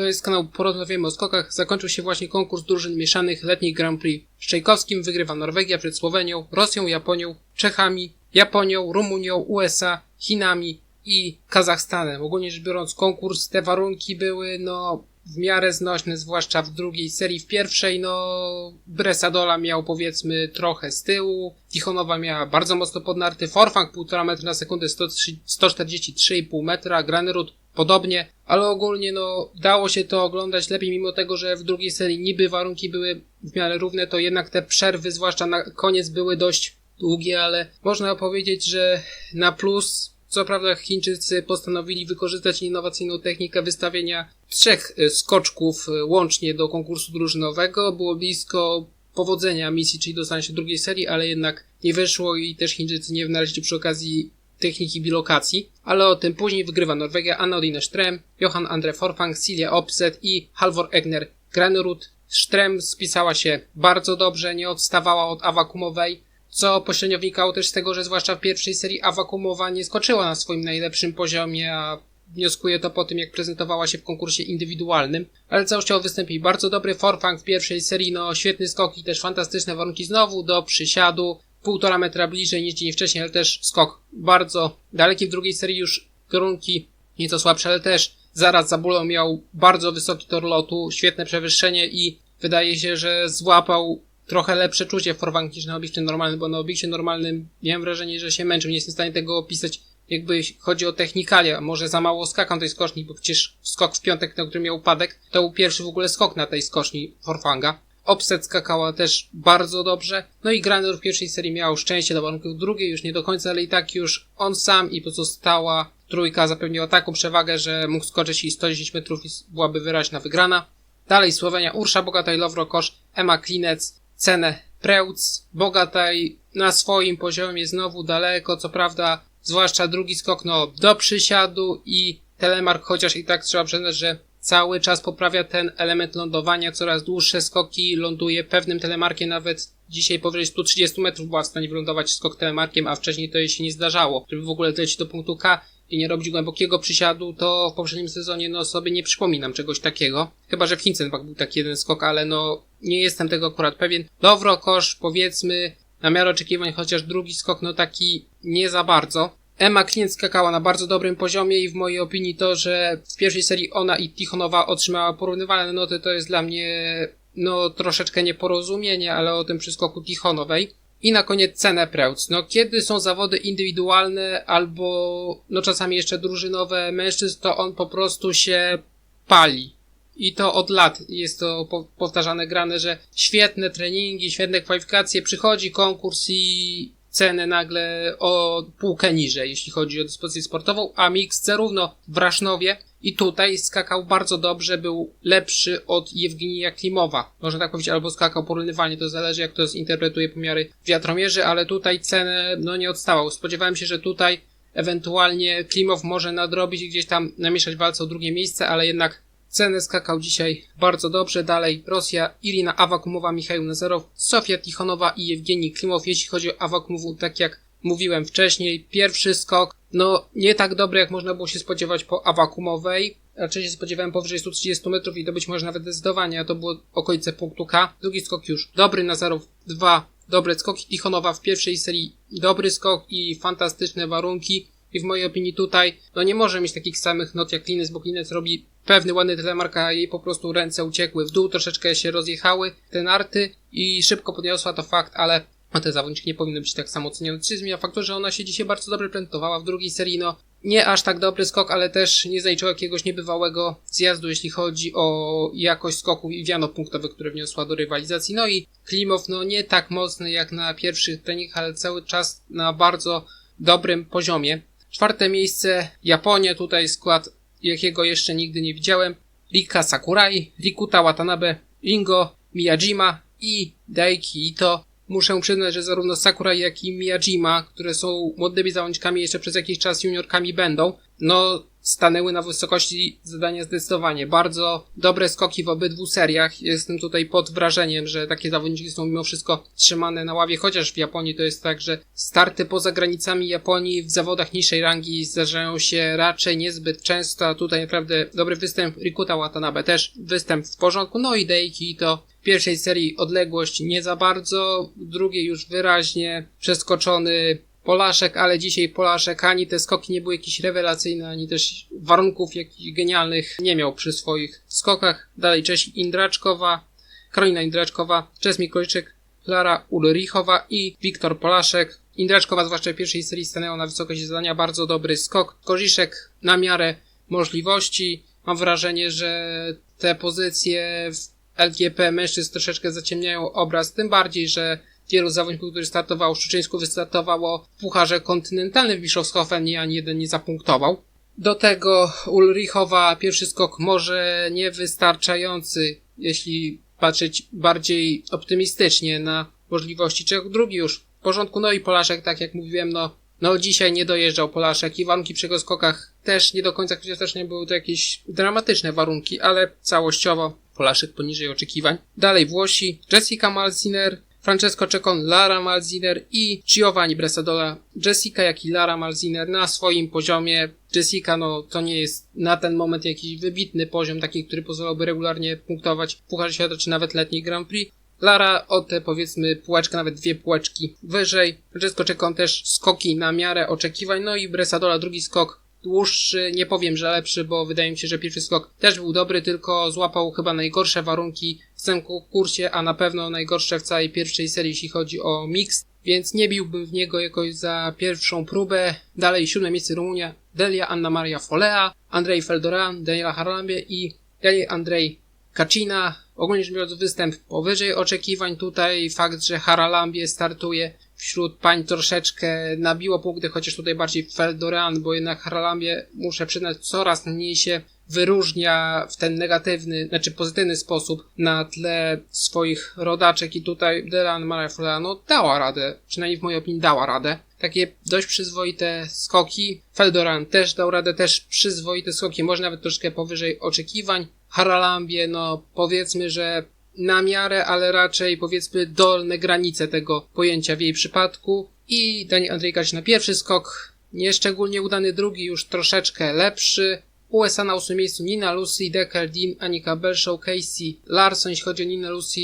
To jest kanał Porozmawiamy o skokach. Zakończył się właśnie konkurs drużyn mieszanych letnich Grand Prix. Szczejkowskim wygrywa Norwegia przed Słowenią, Rosją, Japonią, Czechami, Japonią, Rumunią, USA, Chinami i Kazachstanem. Ogólnie rzecz biorąc konkurs, te warunki były no w miarę znośne, zwłaszcza w drugiej serii. W pierwszej, no, Bresadola miał powiedzmy trochę z tyłu, Tichonowa miała bardzo mocno podnarty, Forfang 1,5 metra na sekundę, 143,5 metra, Granerud podobnie, ale ogólnie no dało się to oglądać lepiej, mimo tego, że w drugiej serii niby warunki były w miarę równe, to jednak te przerwy, zwłaszcza na koniec, były dość długie, ale można powiedzieć, że na plus co prawda Chińczycy postanowili wykorzystać innowacyjną technikę wystawienia trzech e, skoczków e, łącznie do konkursu drużynowego. Było blisko powodzenia misji, czyli dostania się drugiej serii, ale jednak nie wyszło i też Chińczycy nie wynaleźli przy okazji techniki bilokacji, ale o tym później wygrywa Norwegia Anna Odine Strem, Johan Andre Forfang, Silja Opset i Halvor Egner Granerud. Strem spisała się bardzo dobrze, nie odstawała od awakumowej, co pośrednio wynikało też z tego, że zwłaszcza w pierwszej serii awakumowa nie skoczyła na swoim najlepszym poziomie, a wnioskuję to po tym, jak prezentowała się w konkursie indywidualnym, ale całościowo występ jej bardzo dobry, Forfang w pierwszej serii, no świetny skok i też fantastyczne warunki. Znowu do przysiadu, półtora metra bliżej niż dzień wcześniej, ale też skok bardzo daleki. W drugiej serii już kierunki nieco słabsze, ale też zaraz za bólą miał bardzo wysoki tor lotu, świetne przewyższenie i wydaje się, że złapał trochę lepsze czucie w Forfang niż na obiekcie normalnym, bo na obiekcie normalnym miałem wrażenie, że się męczył. Nie jestem w stanie tego opisać, jakby chodzi o technikalia. Może za mało skakam tej skoczni, bo przecież skok w piątek, na którym miał upadek, to był pierwszy w ogóle skok na tej skoczni Forfanga. Offset skakała też bardzo dobrze. No i Graner w pierwszej serii miał szczęście do warunków drugiej, już nie do końca, ale i tak już on sam i pozostała trójka zapewniła taką przewagę, że mógł skoczyć i 110 metrów i byłaby wyraźna wygrana. Dalej Słowenia, Ursza Bogataj, Lowrokosz, Emma Klinec, Cenę Preutz, Bogataj na swoim poziomie znowu daleko, co prawda, zwłaszcza drugi skok, no, do przysiadu i Telemark, chociaż i tak trzeba przyznać, że cały czas poprawia ten element lądowania, coraz dłuższe skoki, ląduje pewnym telemarkiem, nawet dzisiaj powyżej 130 metrów była w stanie wylądować skok telemarkiem, a wcześniej to jej się nie zdarzało. Żeby w ogóle lecieć do punktu K i nie robić głębokiego przysiadu, to w poprzednim sezonie no sobie nie przypominam czegoś takiego. Chyba, że w Hincenbach był taki jeden skok, ale no nie jestem tego akurat pewien. Dobro kosz, powiedzmy, na miarę oczekiwań, chociaż drugi skok no taki nie za bardzo. Emma Klient skakała na bardzo dobrym poziomie i w mojej opinii to, że w pierwszej serii ona i Tichonowa otrzymała porównywalne noty, to jest dla mnie no troszeczkę nieporozumienie, ale o tym przyskoku Tichonowej. I na koniec cenę Preutz. No kiedy są zawody indywidualne albo no czasami jeszcze drużynowe mężczyzn, to on po prostu się pali. I to od lat jest to powtarzane grane, że świetne treningi, świetne kwalifikacje, przychodzi konkurs i cenę nagle o półkę niżej, jeśli chodzi o dyspozycję sportową, a Mix zarówno w Rasznowie i tutaj skakał bardzo dobrze, był lepszy od Jewgenija Klimowa. Można tak powiedzieć, albo skakał porównywanie, to zależy jak to zinterpretuje pomiary wiatromierzy, ale tutaj cenę no nie odstawał. Spodziewałem się, że tutaj ewentualnie Klimow może nadrobić i gdzieś tam namieszać walce o drugie miejsce, ale jednak Cenę skakał dzisiaj bardzo dobrze. Dalej Rosja, Irina Awakumowa, Michał Nazarow, Sofia Tichonowa i Jewgenij Klimow. Jeśli chodzi o Awakumową, tak jak mówiłem wcześniej, pierwszy skok, no nie tak dobry jak można było się spodziewać po Awakumowej. Raczej się spodziewałem powyżej 130 metrów i to być może nawet zdecydowanie, a to było okolice punktu K. Drugi skok już dobry, Nazarow dwa dobre skoki, Tichonowa w pierwszej serii dobry skok i fantastyczne warunki. I w mojej opinii tutaj, no nie może mieć takich samych not jak Klines, bo Klines robi pewny ładny telemark, a jej po prostu ręce uciekły w dół, troszeczkę się rozjechały te narty i szybko podniosła to fakt, ale no te zawodniczki nie powinny być tak samo ocenione. Co zmienia faktu, że ona się dzisiaj bardzo dobrze prezentowała w drugiej serii, no nie aż tak dobry skok, ale też nie zaliczyła jakiegoś niebywałego zjazdu, jeśli chodzi o jakość skoków i wiano punktowe, które wniosła do rywalizacji. No i Klimow, no nie tak mocny jak na pierwszych treningach, ale cały czas na bardzo dobrym poziomie. Czwarte miejsce Japonia, tutaj skład jakiego jeszcze nigdy nie widziałem. Rika Sakurai, Rikuta Watanabe, Ringo Miyajima i Daiki Ito. Muszę przyznać, że zarówno Sakurai, jak i Miyajima, które są młodymi zawodniczkami jeszcze przez jakiś czas juniorkami będą, no stanęły na wysokości zadania zdecydowanie. Bardzo dobre skoki w obydwu seriach. Jestem tutaj pod wrażeniem, że takie zawodniki są mimo wszystko trzymane na ławie, chociaż w Japonii to jest tak, że starty poza granicami Japonii w zawodach niższej rangi zdarzają się raczej niezbyt często, a tutaj naprawdę dobry występ Rikuta Watanabe też występ w porządku, no i Deiki to w pierwszej serii odległość nie za bardzo, w drugiej już wyraźnie przeskoczony Polaszek, ale dzisiaj Polaszek ani te skoki nie były jakieś rewelacyjne, ani też warunków jakichś genialnych nie miał przy swoich skokach. Dalej Cześć Indraczkowa, Karolina Indraczkowa, Czes Mikolczyk, Klara Ulrichowa i Wiktor Polaszek. Indraczkowa zwłaszcza w pierwszej serii stanęła na wysokości zadania, bardzo dobry skok. Korziszek na miarę możliwości. Mam wrażenie, że te pozycje w LGP mężczyzn troszeczkę zaciemniają obraz, tym bardziej, że wielu zawodników, którzy startowało w Szczuczyńsku, wystartowało w Pucharze Kontynentalnym w Bischofshofen i ani jeden nie zapunktował. Do tego Ulrichowa pierwszy skok może niewystarczający, jeśli patrzeć bardziej optymistycznie na możliwości, czego drugi już w porządku. No i Polaszek, tak jak mówiłem, no, no dzisiaj nie dojeżdżał Polaszek i warunki przy jego skokach też nie do końca, chociaż też nie były to jakieś dramatyczne warunki, ale całościowo Polaszek poniżej oczekiwań. Dalej Włosi, Jessica Malziner, Francesco Czekon, Lara Malziner i Giovanni Bresadola. Jessica, jak i Lara Malziner na swoim poziomie. Jessica, no, to nie jest na ten moment jakiś wybitny poziom, taki, który pozwalałby regularnie punktować w Pucharze Świata, czy nawet letniej Grand Prix. Lara o te powiedzmy półeczkę, nawet dwie półeczki wyżej. Francesco Czekon też skoki na miarę oczekiwań, no i Bresadola drugi skok dłuższy, nie powiem, że lepszy, bo wydaje mi się, że pierwszy skok też był dobry, tylko złapał chyba najgorsze warunki w całym konkursie, a na pewno najgorsze w całej pierwszej serii, jeśli chodzi o mix, więc nie biłbym w niego jakoś za pierwszą próbę. Dalej siódme miejsce Rumunia, Delia Anna Maria Folea, Andrzej Feldoran, Daniela Harlambie i Daniel Andrzej Kacina. Ogólnie rzecz biorąc występ powyżej oczekiwań tutaj. Fakt, że Haralambie startuje wśród pań troszeczkę nabiło punkty, chociaż tutaj bardziej Feldoran, bo jednak Haralambie, muszę przyznać, coraz mniej się wyróżnia w ten negatywny, znaczy pozytywny sposób na tle swoich rodaczek i tutaj Delan Marefla, no dała radę, przynajmniej w mojej opinii dała radę. Takie dość przyzwoite skoki. Feldoran też dał radę, też przyzwoite skoki, może nawet troszkę powyżej oczekiwań. Haralambie, no powiedzmy, że na miarę, ale raczej powiedzmy dolne granice tego pojęcia w jej przypadku. I Dani Andrzejkać na pierwszy skok, nieszczególnie udany drugi, już troszeczkę lepszy. USA na ósmym miejscu Nina Lucy, Decker Dean, Anika Belshaw, Casey Larson. Jeśli chodzi o Nina Lucy,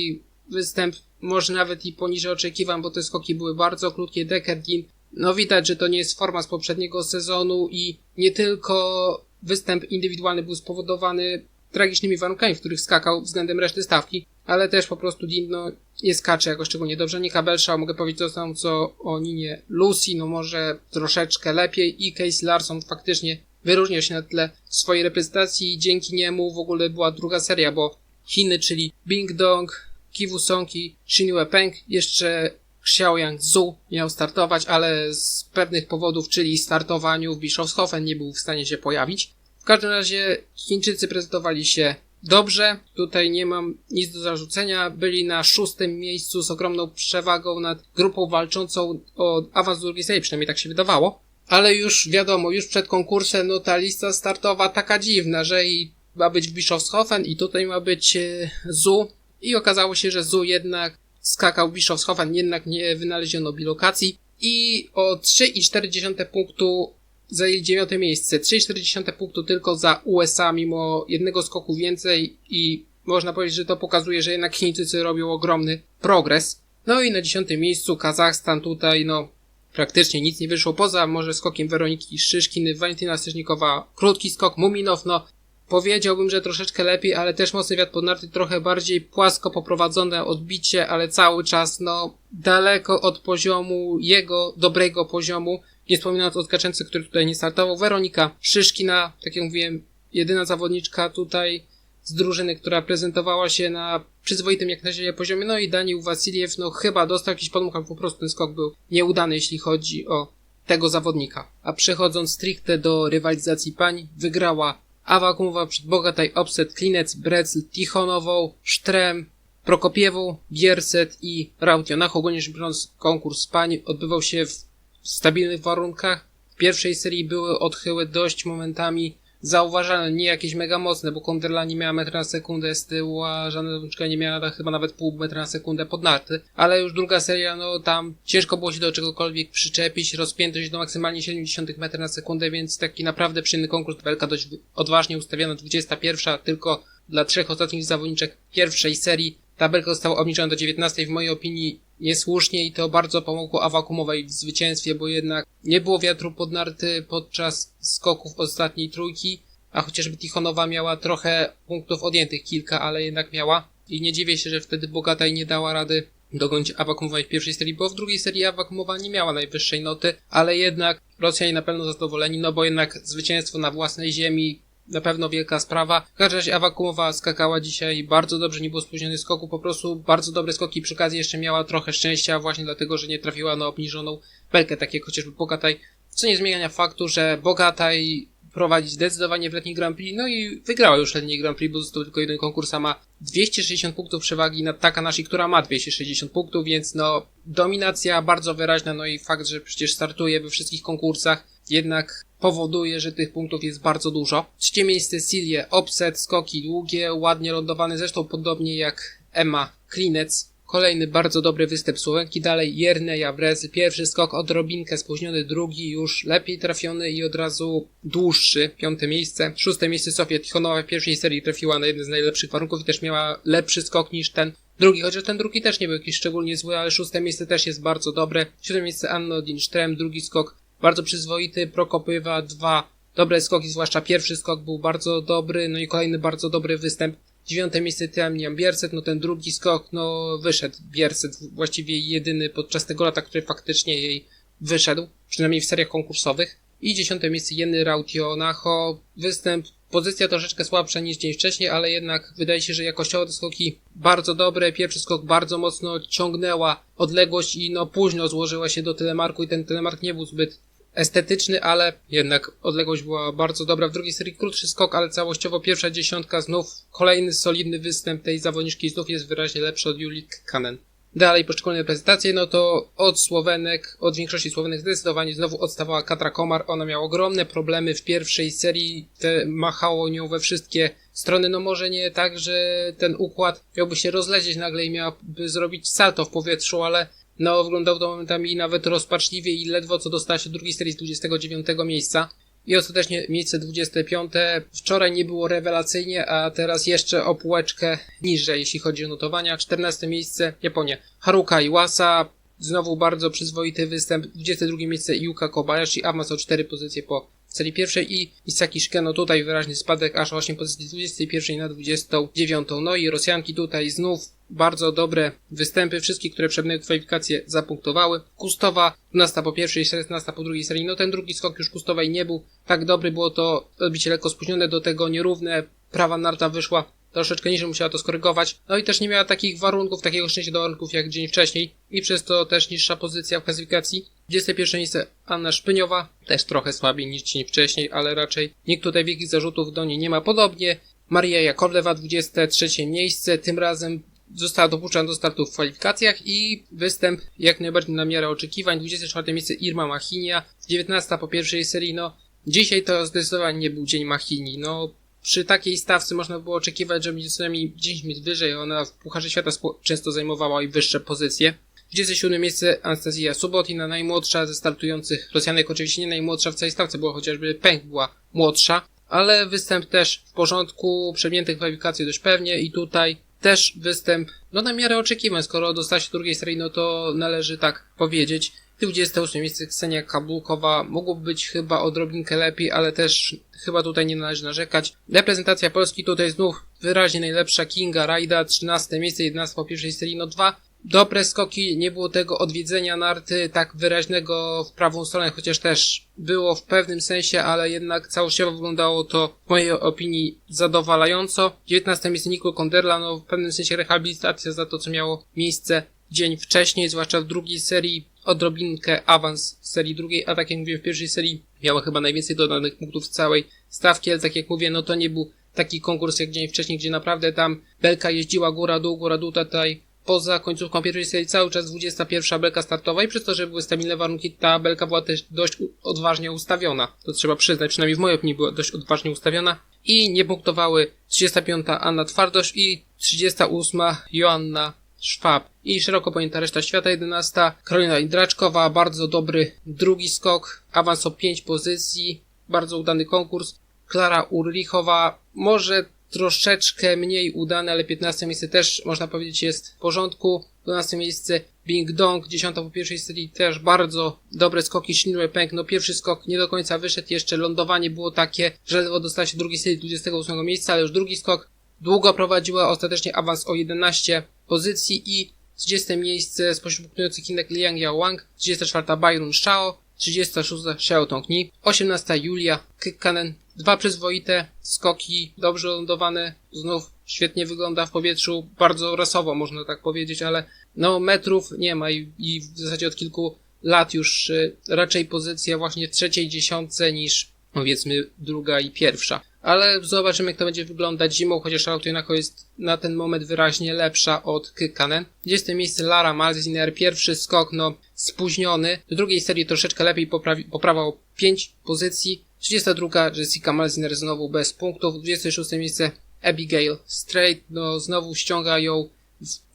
występ może nawet i poniżej oczekiwań, bo te skoki były bardzo krótkie. Decker Dean, no widać, że to nie jest forma z poprzedniego sezonu i nie tylko występ indywidualny był spowodowany tragicznymi warunkami, w których skakał względem reszty stawki, ale też po prostu Dean no, nie skacze jakoś szczególnie dobrze. Nika Belshaw, mogę powiedzieć to samo co o Ninie Lucy, no może troszeczkę lepiej i Casey Larson faktycznie wyróżniał się na tle swojej reprezentacji i dzięki niemu w ogóle była druga seria, bo Chiny, czyli Bing Dong, Kiwu Song i Shinue Peng, jeszcze Xiaoyang Zhu miał startować, ale z pewnych powodów, czyli startowaniu w Bischofshofen nie był w stanie się pojawić. W każdym razie Chińczycy prezentowali się dobrze. Tutaj nie mam nic do zarzucenia. Byli na szóstym miejscu z ogromną przewagą nad grupą walczącą o awans drugiej serii, przynajmniej tak się wydawało. Ale już wiadomo, już przed konkursem, no ta lista startowa taka dziwna, że i ma być Bischofshofen i tutaj ma być e, ZU. I okazało się, że ZU jednak skakał Bischofshofen, jednak nie wynaleziono bilokacji. I o 3,4 punktu zajęli dziewiąte miejsce. 3,4 punktu tylko za USA, mimo jednego skoku więcej i można powiedzieć, że to pokazuje, że jednak Chińczycy robią ogromny progres. No i na dziesiątym miejscu Kazachstan tutaj, no, praktycznie nic nie wyszło poza może skokiem Weroniki Szyszkiny, Walentyna Styżnikowa, krótki skok Muminow, no, powiedziałbym, że troszeczkę lepiej, ale też mocny wiatr pod narty, trochę bardziej płasko poprowadzone odbicie, ale cały czas, no, daleko od poziomu, jego dobrego poziomu, nie wspominając o Tkaczence, który tutaj nie startował. Weronika Szyszkina, tak jak mówiłem, jedyna zawodniczka tutaj z drużyny, która prezentowała się na przyzwoitym jak na razie poziomie. No i Daniel Wasiliew, no chyba dostał jakiś podmuch, po prostu ten skok był nieudany, jeśli chodzi o tego zawodnika. A przechodząc stricte do rywalizacji pań, wygrała Awa Kumowa przed Bogataj, Obset, Klinec, Brecl, Tichonową, Sztrem, Prokopiewą, Gierset i Rautionach. Ogólnie rzecz biorąc, konkurs pań odbywał się w stabilnych warunkach. W pierwszej serii były odchyły dość momentami zauważalne, nie jakieś mega mocne, bo Konderla nie miała metra na sekundę z tyłu, a żadna zawodniczka nie miała chyba nawet pół metra na sekundę pod narty, ale już druga seria, no tam ciężko było się do czegokolwiek przyczepić, rozpiętość do maksymalnie 70 metrów na sekundę, więc taki naprawdę przyjemny konkurs, belka dość odważnie ustawiona, 21 tylko dla trzech ostatnich zawodniczek pierwszej serii, tabelka została obniżona do 19 w mojej opinii niesłusznie i to bardzo pomogło Awakumowej w zwycięstwie, bo jednak nie było wiatru pod narty podczas skoków ostatniej trójki, a chociażby Tichonowa miała trochę punktów odjętych, kilka, ale jednak miała. I nie dziwię się, że wtedy Bogataj nie dała rady dogonić Awakumowej w pierwszej serii, bo w drugiej serii Awakumowa nie miała najwyższej noty, ale jednak Rosjanie na pewno zadowoleni, no bo jednak zwycięstwo na własnej ziemi na pewno wielka sprawa. W każdym razie Awakumowa skakała dzisiaj bardzo dobrze, nie było spóźnionych skoku, po prostu bardzo dobre skoki. Przy okazji jeszcze miała trochę szczęścia, właśnie dlatego, że nie trafiła na obniżoną belkę, tak jak chociażby Bogataj. Co nie zmienia faktu, że Bogataj prowadzi zdecydowanie w letni Grand Prix, no i wygrała już letni Grand Prix, bo został tylko jeden konkurs, a ma 260 punktów przewagi nad Takanashi, która ma 260 punktów, więc no dominacja bardzo wyraźna, no i fakt, że przecież startuje we wszystkich konkursach, jednak powoduje, że tych punktów jest bardzo dużo. Trzecie miejsce Silie, offset, skoki długie, ładnie lądowane, zresztą podobnie jak Emma Klinec. Kolejny bardzo dobry występ Słowenki. Dalej Jerneja Brezy. Pierwszy skok odrobinkę spóźniony, drugi już lepiej trafiony i od razu dłuższy. Piąte miejsce. Szóste miejsce Sofia Tichonowa w pierwszej serii trafiła na jeden z najlepszych warunków i też miała lepszy skok niż ten drugi, chociaż ten drugi też nie był jakiś szczególnie zły, ale szóste miejsce też jest bardzo dobre. Siódme miejsce Anno Dinström, drugi skok bardzo przyzwoity, Prokopywa, dwa dobre skoki, zwłaszcza pierwszy skok był bardzo dobry, no i kolejny bardzo dobry występ. Dziewiąte miejsce Tyamian Bierset, no ten drugi skok, no wyszedł Bierset, właściwie jedyny podczas tego lata, który faktycznie jej wyszedł, przynajmniej w seriach konkursowych. I dziesiąte miejsce Jenny Rautio Nacho, występ, pozycja troszeczkę słabsza niż dzień wcześniej, ale jednak wydaje się, że jakościowo te skoki bardzo dobre, pierwszy skok bardzo mocno ciągnęła odległość i no późno złożyła się do telemarku i ten telemark nie był zbyt estetyczny, ale jednak odległość była bardzo dobra. W drugiej serii krótszy skok, ale całościowo pierwsza dziesiątka znów kolejny solidny występ tej zawodniczki znów jest wyraźnie lepszy od Julik Kanen. Dalej poszczególne prezentacje, no to od Słowenek, od większości Słowenek zdecydowanie znowu odstawała Katra Komar. Ona miała ogromne problemy w pierwszej serii, te machało nią we wszystkie strony. No może nie tak, że ten układ miałby się rozlecieć nagle i miałaby zrobić salto w powietrzu, ale no, wyglądał to momentami nawet rozpaczliwie i ledwo co dostała się drugiej serii z 29 miejsca. I ostatecznie miejsce 25. Wczoraj nie było rewelacyjnie, a teraz jeszcze o półeczkę niżej, jeśli chodzi o notowania. 14 miejsce Japonia. Haruka Iwasa. Znowu bardzo przyzwoity występ. 22 miejsce Yuka Kobayashi. Awans o 4 pozycje po serii pierwszej i Isaki Shikeno tutaj wyraźny spadek aż 8 pozycji z 21 na 29. No i Rosjanki tutaj znów bardzo dobre występy, wszystkie, które przebnęły kwalifikacje zapunktowały. Kustowa 12 po pierwszej, 16 po drugiej serii. No ten drugi skok już Kustowej nie był tak dobry, było to odbicie lekko spóźnione, do tego nierówne. Prawa narta wyszła troszeczkę niżej, musiała to skorygować. No i też nie miała takich warunków, takiego szczęścia do warunków jak dzień wcześniej i przez to też niższa pozycja w klasyfikacji. 21 miejsce Anna Szpyniowa, też trochę słabiej niż dzień wcześniej, ale raczej nikt tutaj wielkich zarzutów do niej nie ma. Podobnie Maria Jakorlewa 23 miejsce, tym razem została dopuszczona do startu w kwalifikacjach i występ jak najbardziej na miarę oczekiwań. 24 miejsce Irma Machinia, 19 po pierwszej serii, no dzisiaj to zdecydowanie nie był dzień Machini, no przy takiej stawce można było oczekiwać, że będzie co najmniej 10 miejsc wyżej, ona w Pucharze Świata często zajmowała i wyższe pozycje. 27 miejsce Anastazja Subotina, najmłodsza ze startujących Rosjanek, oczywiście nie najmłodsza w całej stawce, bo chociażby Pęk była młodsza, ale występ też w porządku, przemiętych kwalifikacje dość pewnie i tutaj też występ, no na miarę oczekiwań, skoro dostała się drugiej serii, no to należy tak powiedzieć. 28 miejsce Ksenia Kabulkowa mogłoby być chyba odrobinkę lepiej, ale też chyba tutaj nie należy narzekać. Reprezentacja Polski tutaj znów wyraźnie najlepsza Kinga Rajda, 13 miejsce, 11 po pierwszej serii, no dwa dobre skoki, nie było tego odwiedzenia narty tak wyraźnego w prawą stronę, chociaż też było w pewnym sensie, ale jednak całościowo wyglądało to w mojej opinii zadowalająco. 19 miejsce Nico Konderla, no w pewnym sensie rehabilitacja za to, co miało miejsce dzień wcześniej, zwłaszcza w drugiej serii, odrobinkę awans w serii drugiej, a tak jak mówiłem w pierwszej serii miała chyba najwięcej dodanych punktów w całej stawki, ale tak jak mówię, no to nie był taki konkurs jak dzień wcześniej, gdzie naprawdę tam belka jeździła góra-dół, góra-dół, tutaj poza końcówką pierwszej serii cały czas 21 belka startowa i przez to, że były stabilne warunki, ta belka była też dość odważnie ustawiona. To trzeba przyznać, przynajmniej w mojej opinii była dość odważnie ustawiona. I nie punktowały 35 Anna Twardosz i 38 Joanna Szwab. I szeroko pojęta reszta świata 11. Karolina Indraczkowa, bardzo dobry drugi skok, awans o 5 pozycji, bardzo udany konkurs. Klara Urlichowa, może troszeczkę mniej udane, ale 15 miejsce też można powiedzieć jest w porządku. 12 miejsce Bing Dong, 10 po pierwszej serii też bardzo dobre skoki Shinue Peng. No pierwszy skok nie do końca wyszedł, jeszcze lądowanie było takie, że ledwo dostała się drugiej serii 28 miejsca, ale już drugi skok długo prowadziła, ostatecznie awans o 11 pozycji i 30 miejsce spośród punktujących Chinek Liang Yao Wang, 34 Byron Shao, 36 Xiao Tongni, 18 Julia Kykkanen, dwa przyzwoite skoki, dobrze lądowane, znów świetnie wygląda w powietrzu, bardzo rasowo można tak powiedzieć, ale no metrów nie ma i, i w zasadzie od kilku lat już y, raczej pozycja właśnie trzeciej dziesiątce niż powiedzmy druga i pierwsza. Ale zobaczymy jak to będzie wyglądać zimą, chociaż jednak jest na ten moment wyraźnie lepsza od Kykkanen. 20 miejsce Lara Malziner, pierwszy skok no spóźniony. Do drugiej serii troszeczkę lepiej poprawi, poprawa o 5 pozycji. 32 Jessica Malziner znowu bez punktów. 26 miejsce Abigail Strait, no znowu ściąga ją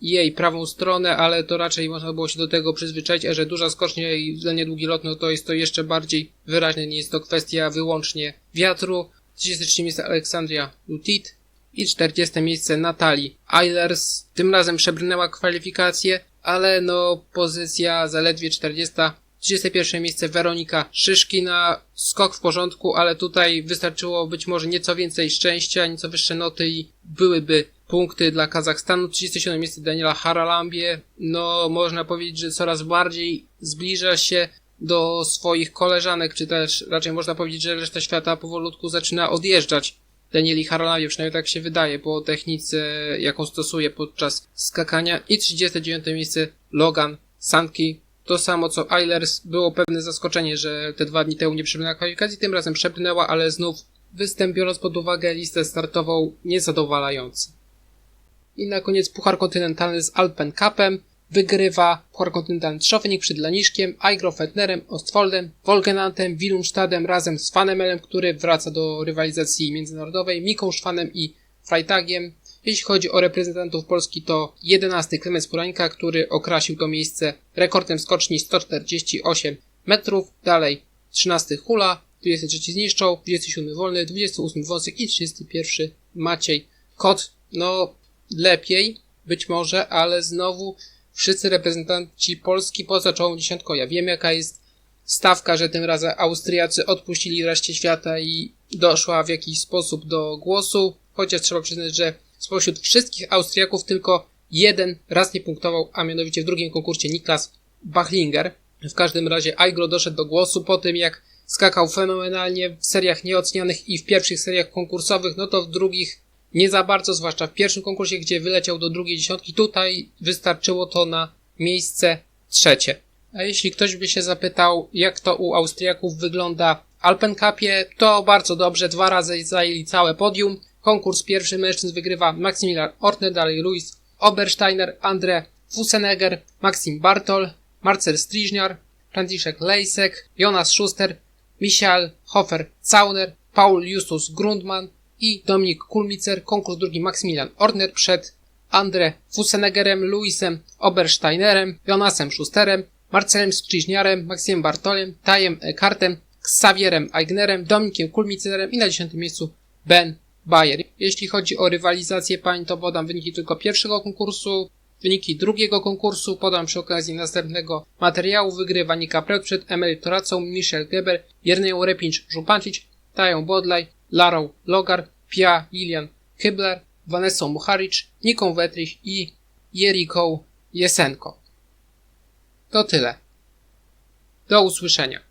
jej prawą stronę, ale to raczej można było się do tego przyzwyczaić, a że duża skocznia i względnie długi lot, no to jest to jeszcze bardziej wyraźne, nie jest to kwestia wyłącznie wiatru. 33 miejsce Aleksandria Lutit i 40 miejsce Natalii Eilers. Tym razem przebrnęła kwalifikacje, ale no pozycja zaledwie 40. 31 miejsce Weronika Szyszkina. Skok w porządku, ale tutaj wystarczyło być może nieco więcej szczęścia, nieco wyższe noty i byłyby punkty dla Kazachstanu. 37 miejsce Daniela Haralambie. No, można powiedzieć, że coraz bardziej zbliża się do swoich koleżanek, czy też raczej można powiedzieć, że reszta świata powolutku zaczyna odjeżdżać Danieli Haralambie, przynajmniej tak się wydaje, po technice, jaką stosuje podczas skakania. I 39 miejsce Logan Sanki. To samo co Eilers, było pewne zaskoczenie, że te dwa dni temu nie przebrnęła kwalifikacji, tym razem przebrnęła, ale znów występ biorąc pod uwagę listę startową niezadowalający. I na koniec Puchar Kontynentalny z Alpen Cupem. Wygrywa Puchar Kontynentalny Trzofenik przed Laniszkiem, Aigro Fetnerem, Ostfoldem, Wolgenantem, Willumstadem razem z Fanemelem, który wraca do rywalizacji międzynarodowej, Miką Szwanem i Freitagiem. Jeśli chodzi o reprezentantów Polski, to 11 Klemens Purańka, który okrasił to miejsce rekordem skoczni 148 metrów. Dalej 13 Hula, 23 Zniszczą, 27 Wolny, 28 Wąsek i 31 Maciej Kot. No, lepiej, być może, ale znowu wszyscy reprezentanci Polski poza czołą dziesiątką. Ja wiem, jaka jest stawka, że tym razem Austriacy odpuścili reszcie świata i doszła w jakiś sposób do głosu, chociaż trzeba przyznać, że spośród wszystkich Austriaków tylko jeden raz nie punktował, a mianowicie w drugim konkursie Niklas Bachlinger. W każdym razie Aigro doszedł do głosu po tym, jak skakał fenomenalnie w seriach nieocenianych i w pierwszych seriach konkursowych, no to w drugich nie za bardzo, zwłaszcza w pierwszym konkursie, gdzie wyleciał do drugiej dziesiątki. Tutaj wystarczyło to na miejsce trzecie. A jeśli ktoś by się zapytał, jak to u Austriaków wygląda w Alpen Cupie, to bardzo dobrze. Dwa razy zajęli całe podium. Konkurs pierwszy mężczyzn wygrywa Maximilian Ortner, dalej Luis Obersteiner, Andre Fusenegger, Maxim Bartol, Marcel Striżniar, Franciszek Lejsek, Jonas Schuster, Michael Hofer-Zauner, Paul Justus Grundmann i Dominik Kulmicer. Konkurs drugi Maximilian Ortner przed Andre Fuseneggerem, Luisem Obersteinerem, Jonasem Schusterem, Marcelem Striżniarem, Maksimem Bartolem, Tajem Kartem, Xavierem Eignerem, Dominikiem Kulmicerem i na dziesiątym miejscu Ben Bayer. Jeśli chodzi o rywalizację pań, to podam wyniki tylko pierwszego konkursu. Wyniki drugiego konkursu podam przy okazji następnego materiału. Wygrywa Nika Prel przed Emily Toracą, Michel Geber, Jerneją Repinch, Żupancic, Tają Bodlaj, Larą Logar, Pia Lilian Kybler, Vanessą Mucharic, Niką Wetrich i Jeriką Jesenko. To tyle. Do usłyszenia.